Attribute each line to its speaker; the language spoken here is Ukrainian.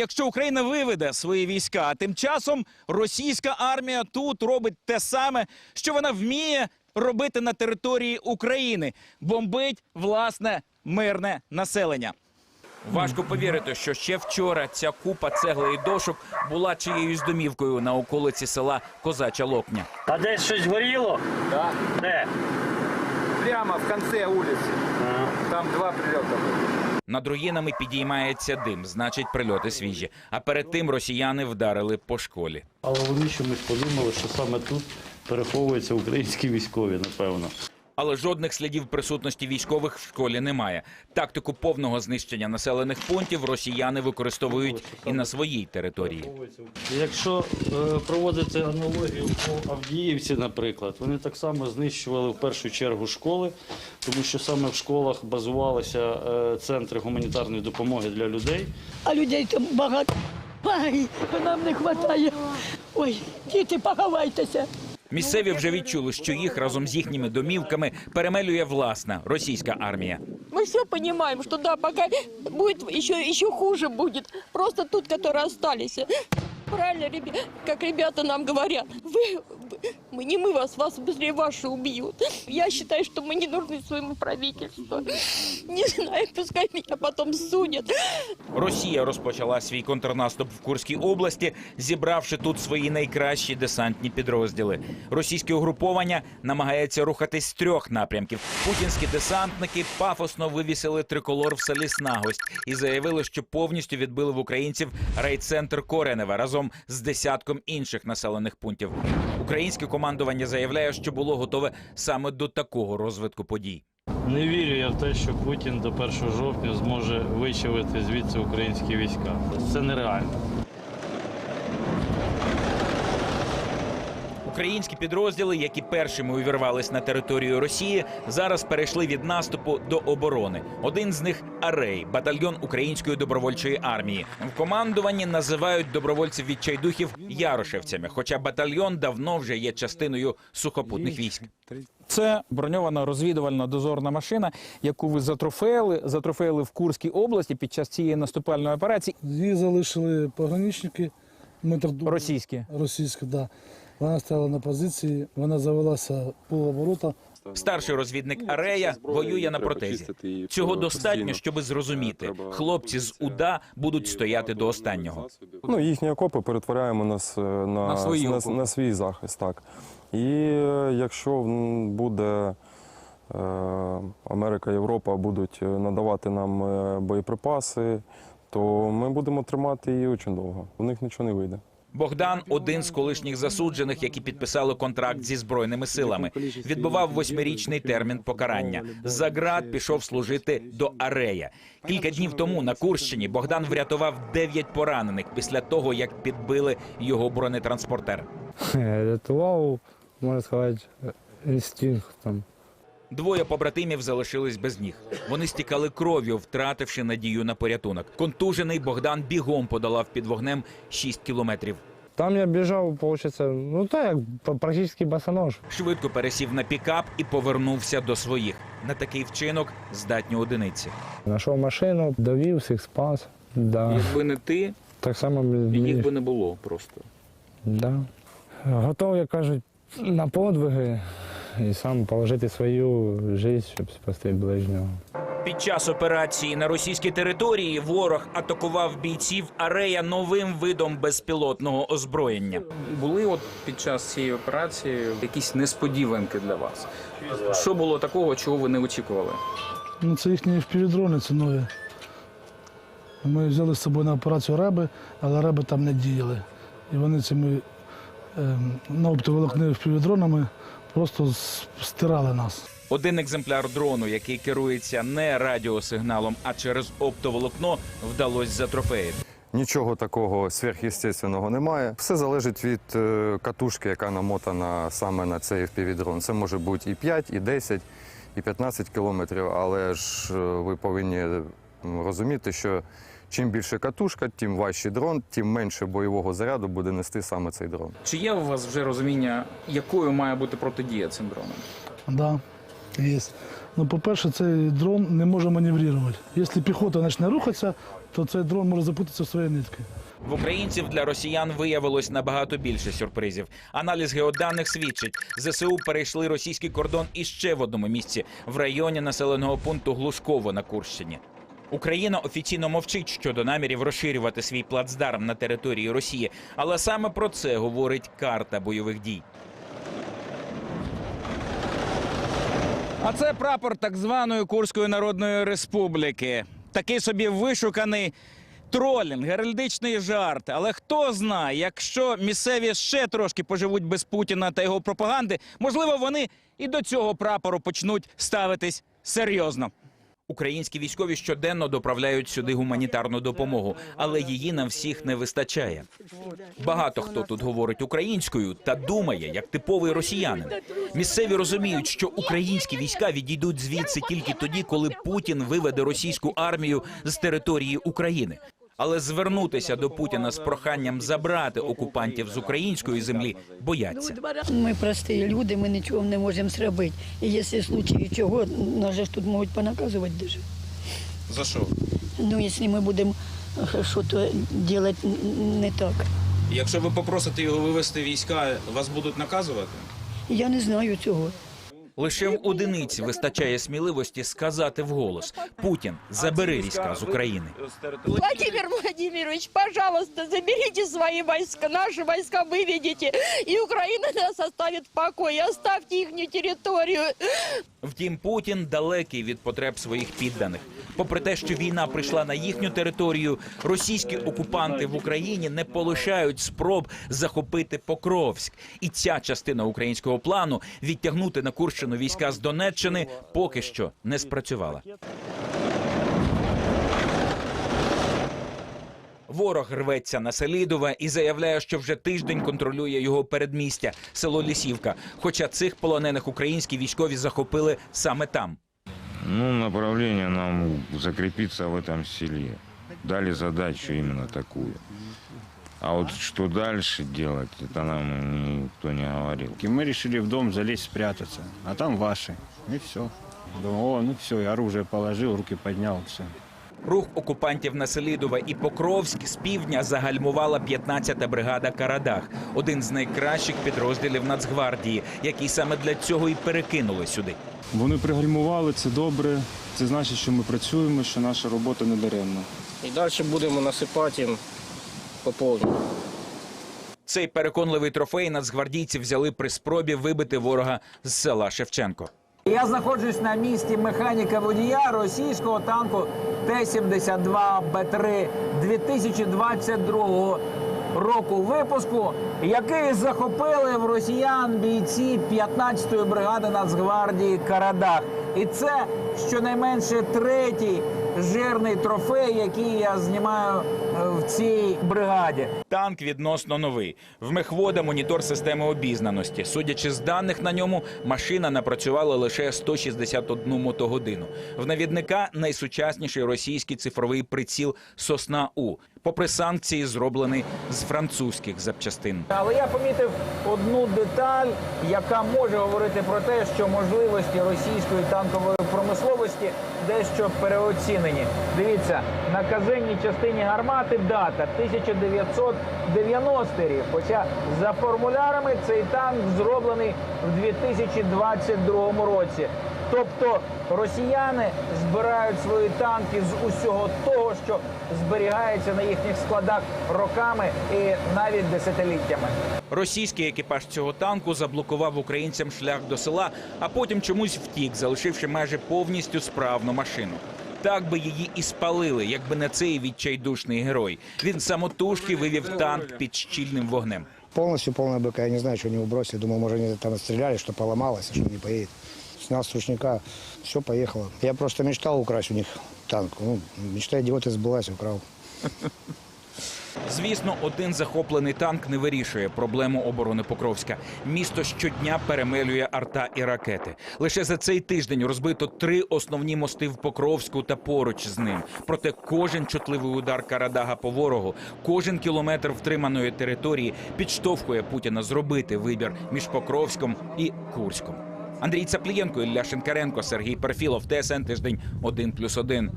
Speaker 1: Якщо Україна виведе свої війська, а тим часом російська армія тут робить те саме, що вона вміє робити на території України, бомбить власне мирне населення. Важко повірити, що ще вчора ця купа цегли і дошок була чиєюсь домівкою на околиці села Козача Локня.
Speaker 2: А десь щось горіло?
Speaker 3: Да,
Speaker 2: Де?
Speaker 3: прямо в конце улицы. Там два прилета было.
Speaker 1: Над руїнами підіймається дим, значить прильоти свіжі. А перед тим росіяни вдарили по школі.
Speaker 2: Але вони чомусь подумали, що саме тут переховуються українські військові, напевно.
Speaker 1: Але жодних слідів присутності військових в школі немає. Тактику повного знищення населених пунктів росіяни використовують і на своїй території.
Speaker 2: Якщо е, проводити аналогію по Авдіївці, наприклад, вони так само знищували в першу чергу школи, тому що саме в школах базувалися е, центри гуманітарної допомоги для людей.
Speaker 4: а людей там багато. Ай, нам не вистачає. Ой, діти, поховайтеся.
Speaker 1: Місцеві вже відчули, що їх разом з їхніми домівками перемелює власна російська армія.
Speaker 5: Мы все понимаем, что да, пока будет еще, еще хуже будет. Просто тут, которые остались. Правильно, ребя- как ребята нам говорят, вы, вы- мы не мы вас, вас быстрее ваши убьют. Я считаю, что мы не нужны своему правительству. Не знаю, пускай меня потом судят.
Speaker 1: Росія розпочала свій контрнаступ в Курській області, зібравши тут свої найкращі десантні підрозділи. Російське угруповання намагається рухатись з трьох напрямків. Путінські десантники пафосно вивісили триколор в селі Снагость і заявили, що повністю відбили в українців райцентр Коренева разом з десятком інших населених пунктів. Українське командування заявляє, що було готове саме до такого розвитку подій.
Speaker 2: Не вірю я в те, що Путін до 1 жовтня зможе вичавити звідси українські війська. Це нереально.
Speaker 1: Українські підрозділи, які першими увірвались на територію Росії, зараз перейшли від наступу до оборони. Один з них Арей, батальйон української добровольчої армії. В командуванні називають добровольців відчайдухів ярошевцями, хоча батальйон давно вже є частиною сухопутних військ. Це броньована розвідувальна дозорна машина, яку ви затрофеїли, затрофеїли в Курській області під час цієї наступальної операції.
Speaker 6: Її залишили пограничники. Ми так думали.
Speaker 1: Російські
Speaker 6: Російська, да. Вона стояла на позиції, вона завелася полоборота.
Speaker 1: Старший розвідник Арея воює на протезі. Цього достатньо, щоб зрозуміти. Хлопці з уда будуть стояти до останнього.
Speaker 7: Ну, їхні окопи перетворяємо на, с- на,
Speaker 1: На свої
Speaker 7: на, на свій захист, так. І е, якщо буде е, Америка, Європа будуть е, надавати нам е, боєприпаси, то ми будемо тримати її дуже довго. У них нічого не вийде.
Speaker 1: Богдан один з колишніх засуджених, які підписали контракт зі збройними силами. Відбував восьмирічний термін покарання. За ґрат пішов служити до Арея. Кілька днів тому на Курщині Богдан врятував дев'ять поранених після того, як підбили його бронетранспортер.
Speaker 8: Рятував, можна сказати, інстинктом.
Speaker 1: Двоє побратимів залишились без ніг. Вони стікали кров'ю, втративши надію на порятунок. Контужений Богдан бігом подолав під вогнем 6 кілометрів.
Speaker 8: Там я біжав, виходить, ну так, як практично босонож.
Speaker 1: Швидко пересів на пікап і повернувся до своїх. На такий вчинок здатні одиниці.
Speaker 8: Знайшов машину, довів всіх спас. Да.
Speaker 1: Якби не ти,
Speaker 8: Так само мені-
Speaker 1: не було просто.
Speaker 8: Да. Готов, як кажуть, на подвиги і сам положити свою життя, щоб спасти ближнього.
Speaker 1: Під час операції на російській території ворог атакував бійців Арея новим видом безпілотного озброєння.
Speaker 3: Були от під час цієї операції якісь несподіванки для вас. Що було такого, чого ви не очікували?
Speaker 6: Ну, це їхні впівдрони, це нові. Ми взяли з собою на операцію реби, але реби там не діяли. І вони цими ем, на оптоволокни впівдронами просто стирали нас.
Speaker 1: Один екземпляр дрону, який керується не радіосигналом, а через оптоволокно, вдалося затрофеїти.
Speaker 7: Нічого такого сверхъестественного немає. Все залежить від е, катушки, яка намотана саме на цей FPV-дрон. Це може бути і 5, і 10, і 15 кілометрів, але ж е, ви повинні розуміти, що чим більше катушка, тим важчий дрон, тим менше бойового заряду буде нести саме цей дрон.
Speaker 3: Чи є у вас вже розуміння, якою має бути протидія цим дронам?
Speaker 6: Да, є. Ну, по-перше, цей дрон не може маневрувати. Якщо піхота почне рухатися, то цей дрон може запутатися в свої нитки.
Speaker 1: В українців для росіян виявилось набагато більше сюрпризів. Аналіз геоданих свідчить, ЗСУ перейшли російський кордон іще в одному місці в районі населеного пункту Глушково на Курщині. Україна офіційно мовчить щодо намірів розширювати свій плацдарм на території Росії, але саме про це говорить карта бойових дій.
Speaker 9: А це прапор так званої Курської Народної Республіки. Такий собі вишуканий тролінг, геральдичний жарт. Але хто знає, якщо місцеві ще трошки поживуть без Путіна та його пропаганди, можливо, вони і до цього прапору почнуть ставитись серйозно.
Speaker 1: Українські військові щоденно доправляють сюди гуманітарну допомогу, але її нам всіх не вистачає. Багато хто тут говорить українською та думає, як типовий росіянин. Місцеві розуміють, що українські війська відійдуть звідси тільки тоді, коли Путін виведе російську армію з території України. Але звернутися до Путіна з проханням забрати окупантів з української землі бояться.
Speaker 4: Ми прості люди, ми нічого не можемо зробити. І якщо в случаї чого, нас ж тут можуть понаказувати даже.
Speaker 9: За що?
Speaker 4: Ну, якщо ми будемо е, щось робити не так.
Speaker 9: Якщо ви попросите його вивести війська, вас будуть наказувати?
Speaker 4: Я не знаю цього.
Speaker 1: Лише в одиниці вистачає сміливості сказати вголос: Путін, забери війська з України.
Speaker 5: Владимир Владимирович, пожалуйста, заберите свои войска, наши войска выведите, и Украина нас оставит в покое, оставьте их территорию.
Speaker 1: Втім, Путін далекий від потреб своїх підданих. Попри те, що війна прийшла на їхню територію, російські окупанти в Україні не полишають спроб захопити Покровськ. І ця частина українського плану відтягнути на Курщину війська з Донеччини поки що не спрацювала. Ворог рветься на Селідове і заявляє, що вже тиждень контролює його передмістя село Лісівка. Хоча цих полонених українські військові захопили саме там.
Speaker 10: Ну, направление нам закрепиться в этом селе. Дали задачу именно такую. А вот что дальше делать, это нам никто не говорил.
Speaker 11: И мы решили в дом залезть, спрятаться. А там ваши. И все. Думаю, о, ну все, я оружие положил, руки поднял, все.
Speaker 1: Рух окупантів на Селідове і Покровськ з півдня загальмувала 15-та бригада Карадах, один з найкращих підрозділів Нацгвардії, який саме для цього і перекинули сюди.
Speaker 12: Вони пригальмували, це добре. Це значить, що ми працюємо, що наша робота не даремна.
Speaker 11: І далі будемо насипати їм по.
Speaker 1: Цей переконливий трофей нацгвардійці взяли при спробі вибити ворога з села Шевченко.
Speaker 13: Я знаходжусь на місці механіка водія російського танку Т-72Б3 2022 року випуску, який захопили в росіян бійці 15-ї бригади Нацгвардії Карадах. І це щонайменше третій жирний трофей, який я знімаю в цій бригаді.
Speaker 1: Танк відносно новий. В мехвода монітор системи обізнаності. Судячи з даних на ньому, машина напрацювала лише 161 мотогодину. В навідника найсучасніший російський цифровий приціл Сосна У. Попри санкції, зроблений з французьких запчастин.
Speaker 13: Але я помітив одну деталь, яка може говорити про те, що можливості російської танкової промисловості дещо переоцінені. Дивіться, на казенній частині гармати дата 1990 рік. Хоча за формулярами цей танк зроблений в 2022 році. Тобто росіяни збирають свої танки з усього того, що зберігається на їхніх складах роками і навіть десятиліттями.
Speaker 1: Російський екіпаж цього танку заблокував українцям шлях до села, а потім чомусь втік, залишивши майже повністю справну машину. Так би її і спалили, якби не цей відчайдушний герой. Він самотужки вивів танк під щільним вогнем.
Speaker 11: Полностью полная БК. Я не знаю, что они его бросили. Думаю, может, они там стреляли, что поломалось, что не поедет. Снял с ручника, все, поехало. Я просто мечтал украсть у них танк. Ну, мечта идиота сбылась, украл.
Speaker 1: Звісно, один захоплений танк не вирішує проблему оборони Покровська. Місто щодня перемелює арта і ракети. Лише за цей тиждень розбито три основні мости в Покровську та поруч з ним. Проте кожен чутливий удар Карадага по ворогу, кожен кілометр втриманої території підштовхує Путіна зробити вибір між Покровськом і Курськом. Андрій Цаплієнко, Ілля Шинкаренко, Сергій Перфілов, ТСН тиждень 1+,1.